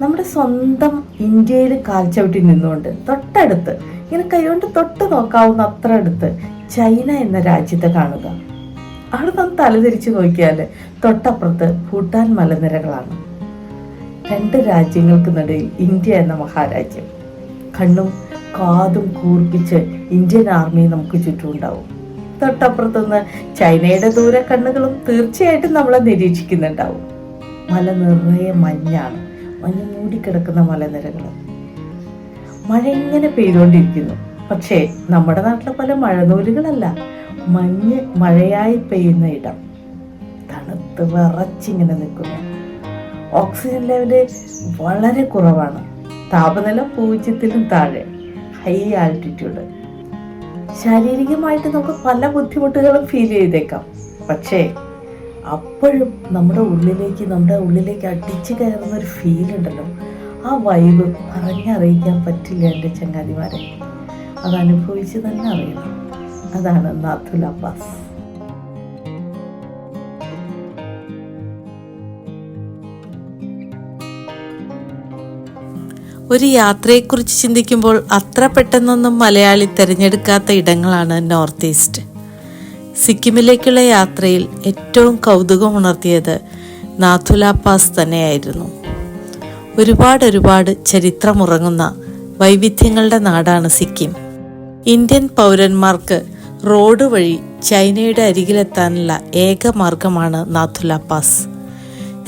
നമ്മുടെ സ്വന്തം ഇന്ത്യയിൽ കാൽച്ചവിട്ടി നിന്നുകൊണ്ട് തൊട്ടടുത്ത് ഇങ്ങനെ കൈകൊണ്ട് തൊട്ട് നോക്കാവുന്ന അത്ര അടുത്ത് ചൈന എന്ന രാജ്യത്തെ കാണുക. അവിടെ നാം തലതിരിച്ചു നോക്കിയാൽ തൊട്ടപ്പുറത്ത് ഭൂട്ടാൻ മലനിരകളാണ്. രണ്ട് രാജ്യങ്ങൾക്കിടയിൽ ഇന്ത്യ എന്ന മഹാരാജ്യം. കണ്ണും കാതും കൂർപ്പിച്ച് ഇന്ത്യൻ ആർമി നമുക്ക് ചുറ്റുമുണ്ടാവും തൊട്ടപ്പുറത്തുനിന്ന് ചൈനയുടെ ദൂര കണ്ണുകളും തീർച്ചയായിട്ടും നമ്മളെ നിരീക്ഷിക്കുന്നുണ്ടാവും. മല നിറയെ മഞ്ഞാണ്. മഞ്ഞ് മൂടിക്കിടക്കുന്ന മലനിരകൾ. മഴ ഇങ്ങനെ പെയ്തുകൊണ്ടിരിക്കുന്നു. പക്ഷേ നമ്മുടെ നാട്ടിലെ പല മഴനൂലുകളല്ല. മഞ്ഞ് മഴയായി പെയ്യുന്ന ഇടം. തണുത്ത് വിറച്ചിങ്ങനെ നിൽക്കുന്നു. ഓക്സിജൻ ലെവൽ വളരെ കുറവാണ്. താപനില പൂജ്യത്തിലും താഴെ. High altitude. ശാരീരികമായിട്ട് നമുക്ക് പല ബുദ്ധിമുട്ടുകളും ഫീൽ ചെയ്തേക്കാം. പക്ഷേ അപ്പോഴും നമ്മുടെ ഉള്ളിലേക്ക് നമ്മുടെ ഉള്ളിലേക്ക് അടിച്ചു കയറുന്ന ഒരു ഫീൽ ഉണ്ടല്ലോ. ആ വൈബ് പറഞ്ഞറിയിക്കാൻ പറ്റില്ല എന്റെ ചങ്ങാതിമാരെ. അത് അനുഭവിച്ച് തന്നെ അറിയണം. അതാണ് നാത്തുൽ അബ്ബാസ്. ഒരു യാത്രയെക്കുറിച്ച് ചിന്തിക്കുമ്പോൾ അത്ര പെട്ടെന്നൊന്നും മലയാളി തിരഞ്ഞെടുക്കാത്ത ഇടങ്ങളാണ് നോർത്ത് ഈസ്റ്റ്. സിക്കിമിലേക്കുള്ള യാത്രയിൽ ഏറ്റവും കൗതുകം ഉണർത്തിയത് നാഥുല പാസ് തന്നെയായിരുന്നു. ഒരുപാട് ഒരുപാട് ചരിത്രമുറങ്ങുന്ന വൈവിധ്യങ്ങളുടെ നാടാണ് സിക്കിം. ഇന്ത്യൻ പൗരന്മാർക്ക് റോഡ് വഴി ചൈനയുടെ അരികിലെത്താനുള്ള ഏക മാർഗമാണ് നാഥുല പാസ്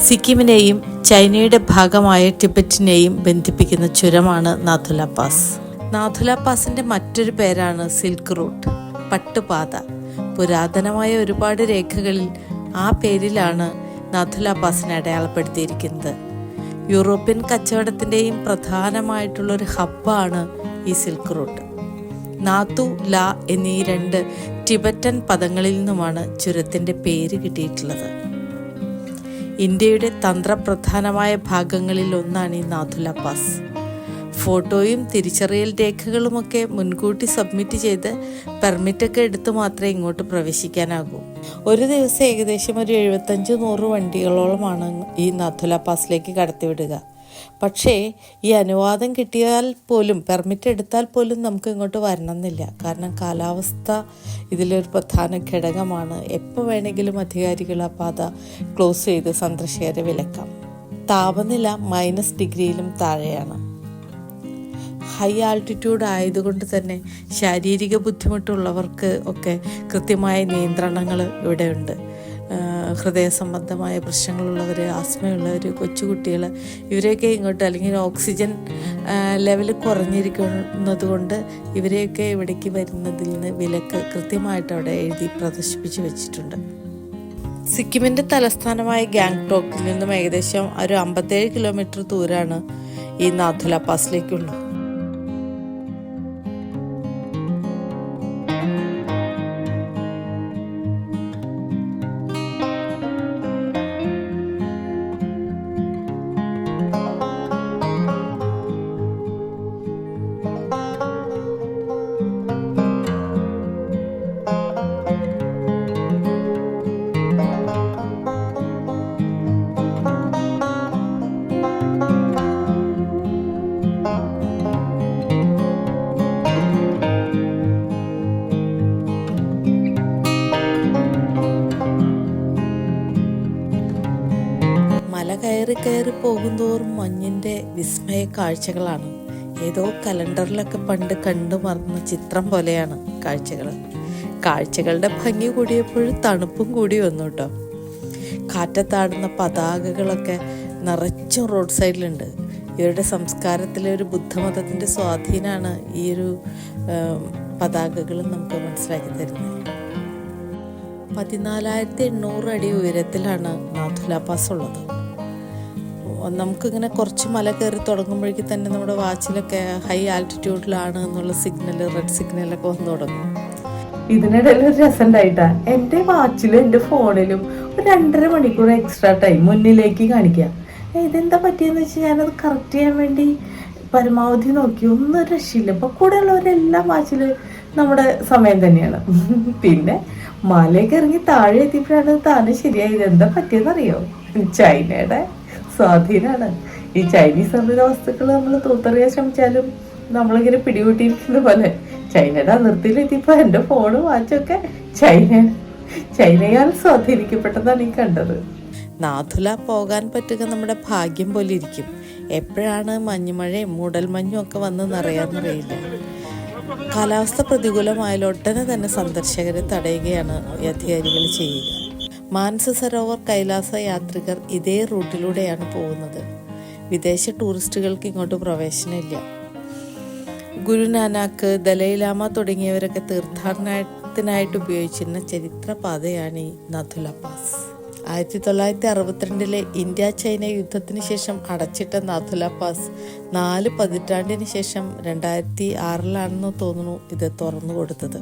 സിക്കിമിനെയും ചൈനയുടെ ഭാഗമായ ടിബറ്റിനെയും ബന്ധിപ്പിക്കുന്ന ചുരമാണ് നാഥുല പാസ് നാഥുല പാസിന്റെ മറ്റൊരു പേരാണ് സിൽക്ക് റൂട്ട് പട്ടുപാത. പുരാതനമായ ഒരുപാട് രേഖകളിൽ ആ പേരിലാണ് നാഥുല പാസിനെ അടയാളപ്പെടുത്തിയിരിക്കുന്നത്. യൂറോപ്യൻ കച്ചവടത്തിന്റെയും പ്രധാനമായിട്ടുള്ള ഒരു ഹബ്ബാണ് ഈ സിൽക്ക് റൂട്ട്. നാത്തു ല എന്നീ രണ്ട് ടിബറ്റൻ പദങ്ങളിൽ നിന്നുമാണ് ചുരത്തിന്റെ പേര് കിട്ടിയിട്ടുള്ളത്. ഇന്ത്യയുടെ തന്ത്രപ്രധാനമായ ഭാഗങ്ങളിൽ ഒന്നാണ് ഈ നാഥുല പാസ് ഫോട്ടോയും തിരിച്ചറിയൽ രേഖകളുമൊക്കെ മുൻകൂട്ടി സബ്മിറ്റ് ചെയ്ത് പെർമിറ്റൊക്കെ എടുത്ത് മാത്രമേ ഇങ്ങോട്ട് പ്രവേശിക്കാനാകൂ. ഒരു ദിവസം ഏകദേശം ഒരു എഴുപത്തഞ്ച് നൂറ് വണ്ടികളോളമാണ് ഈ നാഥുല പാസിലേക്ക് കടത്തിവിടുക. പക്ഷേ ഈ അനുവാദം കിട്ടിയാൽ പോലും പെർമിറ്റ് എടുത്താൽ പോലും നമുക്ക് ഇങ്ങോട്ട് വരണമെന്നില്ല. കാരണം കാലാവസ്ഥ ഇതിലൊരു പ്രധാന ഘടകമാണ്. എപ്പോൾ വേണമെങ്കിലും അധികാരികൾ ആ പാത ക്ലോസ് ചെയ്ത് സന്ദർശകരെ വിലക്കാം. താപനില മൈനസ് ഡിഗ്രിയിലും താഴെയാണ്. ഹൈ ആൾട്ടിറ്റ്യൂഡ് ആയതുകൊണ്ട് തന്നെ ശാരീരിക ബുദ്ധിമുട്ടുള്ളവർക്ക് ഒക്കെ കൃത്യമായ നിയന്ത്രണങ്ങൾ ഇവിടെയുണ്ട്. ഹൃദയ സംബന്ധമായ പ്രശ്നങ്ങളുള്ളവർ ആസ്മയുള്ളവർ കൊച്ചുകുട്ടികൾ ഇവരെയൊക്കെ ഇങ്ങോട്ട് അല്ലെങ്കിൽ ഓക്സിജൻ ലെവൽ കുറഞ്ഞിരിക്കുന്നത് കൊണ്ട് ഇവരെയൊക്കെ ഇവിടേക്ക് വരുന്നതിൽ നിന്ന് വിലക്ക് കൃത്യമായിട്ട് അവിടെ എഴുതി പ്രദർശിപ്പിച്ച് വെച്ചിട്ടുണ്ട്. സിക്കിമിന്റെ തലസ്ഥാനമായ ഗാംഗ്ടോക്കിൽ നിന്നും ഏകദേശം ഒരു അമ്പത്തേഴ് കിലോമീറ്റർ ദൂരമാണ് ഈ നാഥുല പാസിലേക്കുള്ളത് കയറി കയറി പോകുന്തോറും മഞ്ഞിന്റെ വിസ്മയ കാഴ്ചകളാണ്. ഏതോ കലണ്ടറിലൊക്കെ പണ്ട് കണ്ടു മറന്ന ചിത്രം പോലെയാണ് കാഴ്ചകൾ. കാഴ്ചകളുടെ ഭംഗി കൂടിയപ്പോഴും തണുപ്പും കൂടി വന്നു കേട്ടോ കാറ്റത്താടുന്ന പതാകകളൊക്കെ നിറച്ചും റോഡ് സൈഡിലുണ്ട്. ഇവരുടെ സംസ്കാരത്തിലെ ഒരു ബുദ്ധമതത്തിന്റെ സ്വാധീനമാണ് ഈ ഒരു പതാകകൾ നമുക്ക് മനസ്സിലാക്കി തരുന്നത്. പതിനാലായിരത്തി എണ്ണൂറ് അടി ഉയരത്തിലാണ് നാഥുല പാസ് ഉള്ളത്. നമുക്കിങ്ങനെ കുറച്ച് മല കയറി തുടങ്ങുമ്പോഴേക്ക് തന്നെ നമ്മുടെ വാച്ചിലൊക്കെ ഹൈ ആൾട്ടിറ്റ്യൂഡിലാണ് എന്നുള്ള സിഗ്നൽ റെഡ് സിഗ്നലൊക്കെ വന്നു തുടങ്ങും. ഇതിനിടയിൽ ഒരു രസമുണ്ടായിട്ടാ എന്റെ വാച്ചിലും എന്റെ ഫോണിലും ഒരു രണ്ടര മണിക്കൂർ എക്സ്ട്രാ ടൈം മുന്നിലേക്ക് കാണിക്കുക. ഇതെന്താ പറ്റിയെന്ന് വെച്ചാൽ ഞാനത് കറക്റ്റ് ചെയ്യാൻ വേണ്ടി പരമാവധി നോക്കി. ഒന്നും രക്ഷയില്ല. ഇപ്പം കൂടെ ഉള്ളവരെല്ലാം വാച്ചിൽ നമ്മുടെ സമയം തന്നെയാണ്. പിന്നെ മലയൊക്കെ ഇറങ്ങി താഴെ എത്തിയപ്പോഴാണ് താനെ ശരിയായത്. എന്താ പറ്റിയെന്നറിയോ? ചൈനയുടെ സ്വാധീനമാണ് ഈ ചൈനീസ് നിർമ്മിത വസ്തുക്കൾ നമ്മൾ തൂത്തെറിയാൻ ശ്രമിച്ചാലും നമ്മളിങ്ങനെ പിടികൂട്ടിയിരിക്കുന്ന പോലെ. ചൈനയുടെ അതിർത്തിയിലെത്തിയപ്പോൾ എന്റെ ഫോണും വാച്ചൊക്കെ ചൈന ചൈനയാൽ സ്വാധീനിക്കപ്പെട്ടതാണ് ഈ കണ്ടത്. നാഥുല പോകാൻ പറ്റുക നമ്മുടെ ഭാഗ്യം പോലെ ഇരിക്കും. എപ്പോഴാണ് മഞ്ഞുമഴയും മൂടൽമഞ്ഞും ഒക്കെ വന്ന് നിറയാന്നറിയില്ല കാലാവസ്ഥ പ്രതികൂലമായാൽ ഉടനെ തന്നെ സന്ദർശകരെ തടയുകയാണ് അധികാരികൾ ചെയ്യുക. മാനസ സരോവർ കൈലാസ യാത്രികർ ഇതേ റൂട്ടിലൂടെയാണ് പോകുന്നത്. വിദേശ ടൂറിസ്റ്റുകൾക്ക് ഇങ്ങോട്ട് പ്രവേശനമില്ല. ഗുരുനാനാക്ക് ദലൈലാമ തുടങ്ങിയവരൊക്കെ തീർത്ഥാടനത്തിനായിട്ട് ഉപയോഗിച്ചിരുന്ന ചരിത്രപാതയാണ് ഈ നഥുല പാസ്. ആയിരത്തി തൊള്ളായിരത്തി അറുപത്തിരണ്ടിലെ ഇന്ത്യ ചൈന യുദ്ധത്തിന് ശേഷം അടച്ചിട്ട നാഥുല പാസ് നാല് പതിറ്റാണ്ടിന് ശേഷം രണ്ടായിരത്തി ആറിലാണെന്ന് തോന്നുന്നു ഇത് തുറന്നു കൊടുത്തത്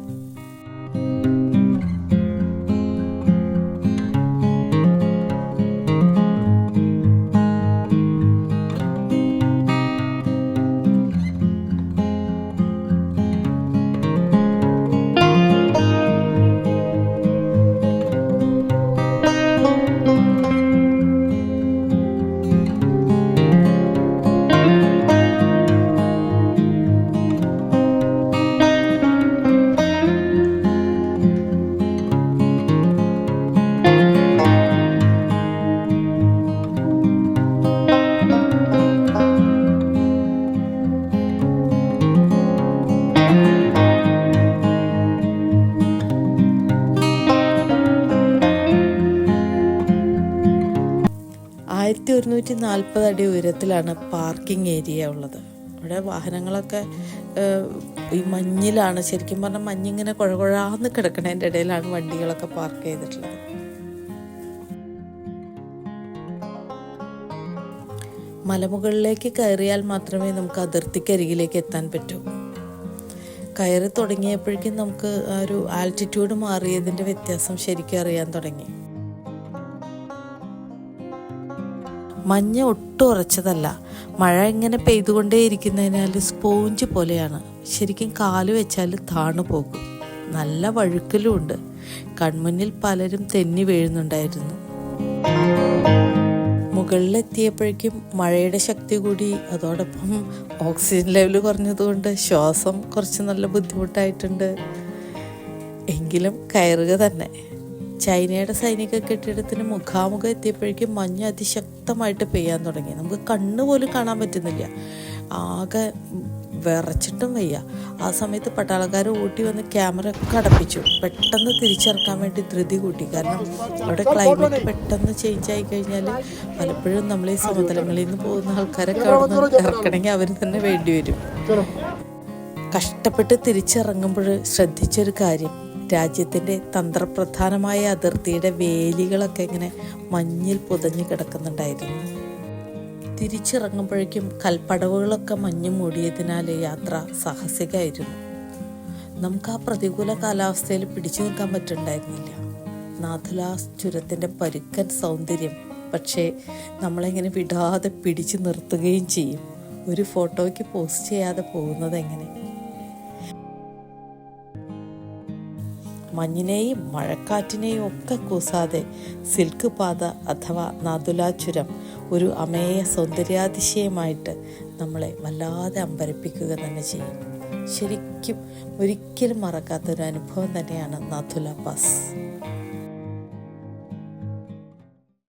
ആയിരത്തി ഒരുന്നൂറ്റി നാൽപ്പത് അടി ഉയരത്തിലാണ് പാർക്കിംഗ് ഏരിയ ഉള്ളത്. ഇവിടെ വാഹനങ്ങളൊക്കെ ഈ മഞ്ഞിലാണ്. ശരിക്കും പറഞ്ഞാൽ മഞ്ഞിങ്ങനെ കുഴകുഴാന്ന് കിടക്കണതിന്റെ ഇടയിലാണ് വണ്ടികളൊക്കെ പാർക്ക് ചെയ്തിട്ടുള്ളത്. മലമുകളിലേക്ക് കയറിയാൽ മാത്രമേ നമുക്ക് അതിർത്തിക്കരികിലേക്ക് എത്താൻ പറ്റൂ. കയറി തുടങ്ങിയപ്പോഴേക്കും നമുക്ക് ആ ഒരു ആൾട്ടിറ്റ്യൂഡ് മാറിയതിന്റെ വ്യത്യാസം ശരിക്കും അറിയാൻ തുടങ്ങി. മഞ്ഞ് ഒട്ടും ഉറച്ചതല്ല. മഴ ഇങ്ങനെ പെയ്തുകൊണ്ടേയിരിക്കുന്നതിനാൽ സ്പോഞ്ച് പോലെയാണ്. ശരിക്കും കാൽ വെച്ചാൽ താണു പോകും. നല്ല വഴുക്കലും ഉണ്ട്. കൺമുന്നിൽ പലരും തെന്നി വീഴുന്നുണ്ടായിരുന്നു. മുകളിലെത്തിയപ്പോഴേക്കും മഴയുടെ ശക്തി കൂടി. അതോടൊപ്പം ഓക്സിജൻ ലെവൽ കുറഞ്ഞതുകൊണ്ട് ശ്വാസം കുറച്ച് നല്ല ബുദ്ധിമുട്ടായിട്ടുണ്ട്. എങ്കിലും കയറുക തന്നെ. ചൈനയുടെ സൈനിക കെട്ടിടത്തിന് മുഖാമുഖം എത്തിയപ്പോഴേക്കും മഞ്ഞ് അതിശക്തമായിട്ട് പെയ്യാൻ തുടങ്ങി. നമുക്ക് കണ്ണ് പോലും കാണാൻ പറ്റുന്നില്ല. ആകെ വിറച്ചിട്ടും വയ്യ. ആ സമയത്ത് പട്ടാളക്കാർ ഓട്ടി വന്ന് ക്യാമറ ഒക്കെ അടപ്പിച്ചു പെട്ടെന്ന് തിരിച്ചിറക്കാൻ വേണ്ടി ധൃതി കൂട്ടി. കാരണം അവിടെ ക്ലൈമറ്റ് പെട്ടെന്ന് ചേഞ്ച് ആയി കഴിഞ്ഞാൽ പലപ്പോഴും നമ്മൾ ഈ സമതലങ്ങളിൽ നിന്ന് പോകുന്ന ആൾക്കാരൊക്കെ അവിടെ ഇറക്കണമെങ്കിൽ അവർ തന്നെ വേണ്ടി വരും. കഷ്ടപ്പെട്ട് തിരിച്ചിറങ്ങുമ്പോൾ ശ്രദ്ധിച്ചൊരു കാര്യം. രാജ്യത്തിന്റെ തന്ത്രപ്രധാനമായ അതിർത്തിയുടെ വേലികളൊക്കെ ഇങ്ങനെ മഞ്ഞിൽ പുതഞ്ഞു കിടക്കുന്നുണ്ടായിരുന്നു. തിരിച്ചിറങ്ങുമ്പോഴേക്കും കൽപ്പടവുകളൊക്കെ മഞ്ഞ് മൂടിയതിനാൽ യാത്ര സാഹസികമായിരുന്നു. നമുക്ക് ആ പ്രതികൂല കാലാവസ്ഥയിൽ പിടിച്ചു നിൽക്കാൻ പറ്റുന്നുണ്ടായിരുന്നില്ല നാഥുലാസ് ചുരത്തിന്റെ പരുക്കൻ സൗന്ദര്യം പക്ഷേ നമ്മളെങ്ങനെ വിടാതെ പിടിച്ചു നിർത്തുകയും ചെയ്യും. ഒരു ഫോട്ടോയ്ക്ക് പോസ്റ്റ് ചെയ്യാതെ പോകുന്നത് എങ്ങനെ? മഞ്ഞിനെയും മഴക്കാറ്റിനെയും ഒക്കെ കൂസാതെ സിൽക്ക് പാത അഥവാ നാതുലാചുരം ഒരു അമേയ സൗന്ദര്യാതിശയമായിട്ട് നമ്മളെ വല്ലാതെ അമ്പരപ്പിക്കുക തന്നെ ചെയ്യും. ശരിക്കും ഒരിക്കലും മറക്കാത്തൊരു അനുഭവം തന്നെയാണ് നാഥുല പാസ്.